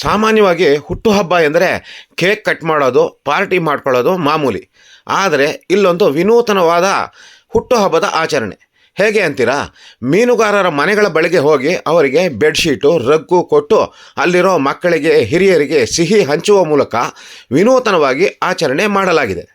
ಸಾಮಾನ್ಯವಾಗಿ ಹುಟ್ಟುಹಬ್ಬ ಎಂದರೆ ಕೇಕ್ ಕಟ್ ಮಾಡೋದು, ಪಾರ್ಟಿ ಮಾಡ್ಕೊಳ್ಳೋದು ಮಾಮೂಲಿ. ಆದರೆ ಇಲ್ಲೊಂದು ವಿನೂತನವಾದ ಹುಟ್ಟುಹಬ್ಬದ ಆಚರಣೆ. ಹೇಗೆ ಅಂತೀರಾ? ಮೀನುಗಾರರ ಮನೆಗಳ ಬಳಿಗೆ ಹೋಗಿ ಅವರಿಗೆ ಬೆಡ್ಶೀಟು, ರಗ್ಗು ಕೊಟ್ಟು ಅಲ್ಲಿರೋ ಮಕ್ಕಳಿಗೆ, ಹಿರಿಯರಿಗೆ ಸಿಹಿ ಹಂಚುವ ಮೂಲಕ ವಿನೂತನವಾಗಿ ಆಚರಣೆ ಮಾಡಲಾಗಿದೆ.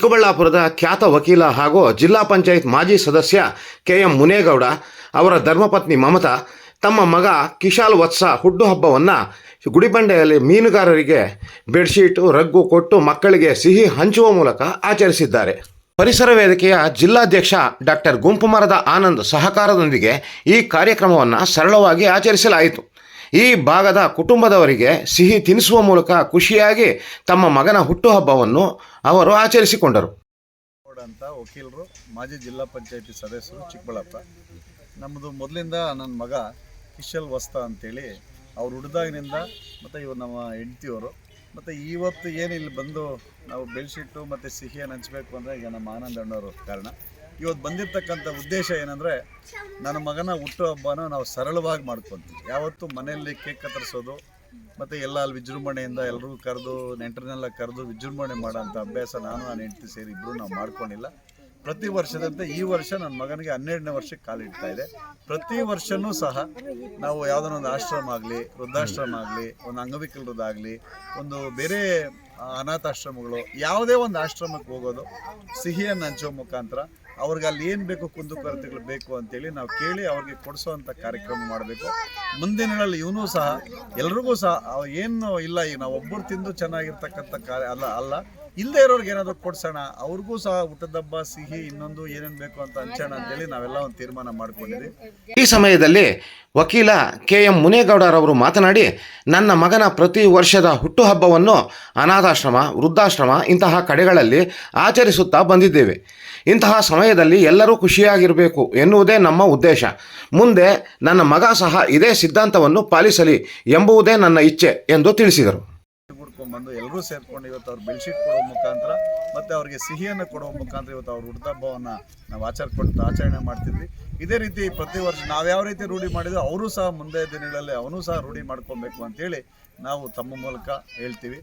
ಚಿಕ್ಕಬಳ್ಳಾಪುರದ ಖ್ಯಾತ ವಕೀಲ ಹಾಗೂ ಜಿಲ್ಲಾ ಪಂಚಾಯತ್ ಮಾಜಿ ಸದಸ್ಯ ಕೆ ಎಂ ಮುನೇಗೌಡ, ಅವರ ಧರ್ಮಪತ್ನಿ ಮಮತಾ, ತಮ್ಮ ಮಗ ಕಿಶಾಲ್ ವತ್ಸ ಹುಟ್ಟುಹಬ್ಬವನ್ನು ಗುಡಿಬಂಡೆಯಲ್ಲಿ ಮೀನುಗಾರರಿಗೆ ಬೆಡ್ಶೀಟು, ರಗ್ಗು ಕೊಟ್ಟು ಮಕ್ಕಳಿಗೆ ಸಿಹಿ ಹಂಚುವ ಮೂಲಕ ಆಚರಿಸಿದ್ದಾರೆ. ಪರಿಸರ ವೇದಿಕೆಯ ಜಿಲ್ಲಾಧ್ಯಕ್ಷ ಡಾಕ್ಟರ್ ಗುಂಪುಮರದ ಆನಂದ್ ಸಹಕಾರದೊಂದಿಗೆ ಈ ಕಾರ್ಯಕ್ರಮವನ್ನು ಸರಳವಾಗಿ ಆಚರಿಸಲಾಯಿತು. ಈ ಭಾಗದ ಕುಟುಂಬದವರಿಗೆ ಸಿಹಿ ತಿನ್ನಿಸುವ ಮೂಲಕ ಖುಷಿಯಾಗಿ ತಮ್ಮ ಮಗನ ಹುಟ್ಟುಹಬ್ಬವನ್ನು ಅವರು ಆಚರಿಸಿಕೊಂಡರು. ಅಂತ ವಕೀಲರು, ಮಾಜಿ ಜಿಲ್ಲಾ ಪಂಚಾಯತಿ ಸದಸ್ಯರು ಚಿಕ್ಕಬಳ್ಳಾಪುರ. ನಮ್ಮದು ಮೊದಲಿಂದ ನನ್ನ ಮಗ ಕಿಶಲ್ ವಸ್ತ ಅಂತೇಳಿ, ಅವ್ರು ಹುಡ್ದಾಗಿನಿಂದ ಮತ್ತು ಇವರು ನಮ್ಮ ಹೆಂಡ್ತಿಯವರು. ಮತ್ತು ಇವತ್ತು ಏನು ಇಲ್ಲಿ ಬಂದು ನಾವು ಬೆಳೆಸಿಟ್ಟು ಮತ್ತು ಸಿಹಿಯನ್ನು ಹಂಚಬೇಕು ಅಂದರೆ ಈಗ ನಮ್ಮ ಆನಂದ ಅಣ್ಣವರು ಕಾರಣ. ಇವತ್ತು ಬಂದಿರತಕ್ಕಂಥ ಉದ್ದೇಶ ಏನಂದರೆ ನನ್ನ ಮಗನ ಹುಟ್ಟು ಹಬ್ಬನ ನಾವು ಸರಳವಾಗಿ ಮಾಡ್ಕೊತೀವಿ. ಯಾವತ್ತೂ ಮನೆಯಲ್ಲಿ ಕೇಕ್ ಕತ್ತರಿಸೋದು, ಮತ್ತು ಎಲ್ಲ ಅಲ್ಲಿ ವಿಜೃಂಭಣೆಯಿಂದ ಎಲ್ಲರೂ ಕರೆದು, ನೆಂಟರನ್ನೆಲ್ಲ ಕರೆದು ವಿಜೃಂಭಣೆ ಮಾಡೋಂಥ ಅಭ್ಯಾಸ ನಾನು ನಾನು ಹೆಂಡತಿ ಸೇರಿ ಇಬ್ಬರು ನಾವು ಮಾಡ್ಕೊಂಡಿಲ್ಲ. ಪ್ರತಿ ವರ್ಷದಂತೆ ಈ ವರ್ಷ ನನ್ನ ಮಗನಿಗೆ ಹನ್ನೆರಡನೇ ವರ್ಷಕ್ಕೆ ಕಾಲಿಡ್ತಾ ಇದೆ. ಪ್ರತಿ ವರ್ಷನೂ ಸಹ ನಾವು ಯಾವುದೋ ಒಂದು ಆಶ್ರಮ ಆಗಲಿ, ವೃದ್ಧಾಶ್ರಮ ಆಗಲಿ, ಒಂದು ಅಂಗವಿಕಲರದಾಗಲಿ ಒಂದು ಬೇರೆ ಅನಾಥಾಶ್ರಮಗಳು, ಯಾವುದೇ ಒಂದು ಆಶ್ರಮಕ್ಕೆ ಹೋಗೋದು, ಸಿಹಿಯನ್ನು ಹಂಚೋ ಮುಖಾಂತರ ಅವ್ರಿಗೆ ಅಲ್ಲಿ ಏನು ಬೇಕು ಕುಂದು ಕೊರತೆಗಳು ಬೇಕು ಅಂತೇಳಿ ನಾವು ಕೇಳಿ ಅವ್ರಿಗೆ ಕೊಡಿಸೋವಂಥ ಕಾರ್ಯಕ್ರಮ ಮಾಡಬೇಕು. ಮುಂದಿನ ಇವನು ಸಹ, ಎಲ್ರಿಗೂ ಸಹ ಏನು ಇಲ್ಲ ಈಗ ನಾವು ಒಬ್ಬರು ತಿಂದು ಚೆನ್ನಾಗಿರ್ತಕ್ಕಂಥ ಕಾರ್ಯ ಅಲ್ಲ ಅಲ್ಲ. ಇಲ್ಲದೆ ಇರೋರ್ಗೆ ಏನಾದರೂ ಕೊಡ್ಸೋಣ, ಅವ್ರಿಗೂ ಸಹ ಊಟದಬ್ಬ ಸಿಹಿ, ಇನ್ನೊಂದು ಏನೇನು ಬೇಕು ಅಂತ ಹಂಚೋಣ ಅಂತೇಳಿ ನಾವೆಲ್ಲ ಒಂದು ತೀರ್ಮಾನ ಮಾಡ್ಕೊಂಡಿದ್ವಿ. ಈ ಸಮಯದಲ್ಲಿ ವಕೀಲ ಕೆ ಎಂ ಮುನೇಗೌಡರವರು ಮಾತನಾಡಿ, ನನ್ನ ಮಗನ ಪ್ರತಿ ವರ್ಷದ ಹುಟ್ಟುಹಬ್ಬವನ್ನು ಅನಾಥಾಶ್ರಮ, ವೃದ್ಧಾಶ್ರಮ ಇಂತಹ ಕಡೆಗಳಲ್ಲಿ ಆಚರಿಸುತ್ತಾ ಬಂದಿದ್ದೇವೆ. ಇಂತಹ ಸಮಯದಲ್ಲಿ ಎಲ್ಲರೂ ಖುಷಿಯಾಗಿರಬೇಕು ಎನ್ನುವುದೇ ನಮ್ಮ ಉದ್ದೇಶ. ಮುಂದೆ ನನ್ನ ಮಗ ಸಹ ಇದೇ ಸಿದ್ಧಾಂತವನ್ನು ಪಾಲಿಸಲಿ ಎಂಬುವುದೇ ನನ್ನ ಇಚ್ಛೆ ಎಂದು ತಿಳಿಸಿದರು. ಬಂದು ಎಲ್ಲರೂ ಸೇರ್ಕೊಂಡು ಇವತ್ತು ಅವ್ರು ಬೆಡ್ಶೀಟ್ ಕೊಡೋ ಮುಖಾಂತರ ಮತ್ತು ಅವರಿಗೆ ಸಿಹಿಯನ್ನು ಕೊಡೋ ಮುಖಾಂತರ ಇವತ್ತು ಅವ್ರ ಹುಟ್ಟುಹಬ್ಬವನ್ನು ನಾವು ಆಚರಿಸ್ಕೊಂಡು ಆಚರಣೆ ಮಾಡ್ತಿದ್ವಿ. ಇದೇ ರೀತಿ ಪ್ರತಿ ವರ್ಷ ನಾವು ಯಾವ ರೀತಿ ರೂಢಿ ಮಾಡಿದ್ರು ಅವರು ಸಹ ಮುಂದೆ ದಿನಗಳಲ್ಲಿ ಅವನು ಸಹ ರೂಢಿ ಮಾಡ್ಕೊಬೇಕು ಅಂತೇಳಿ ನಾವು ತಮ್ಮ ಮೂಲಕ ಹೇಳ್ತೀವಿ.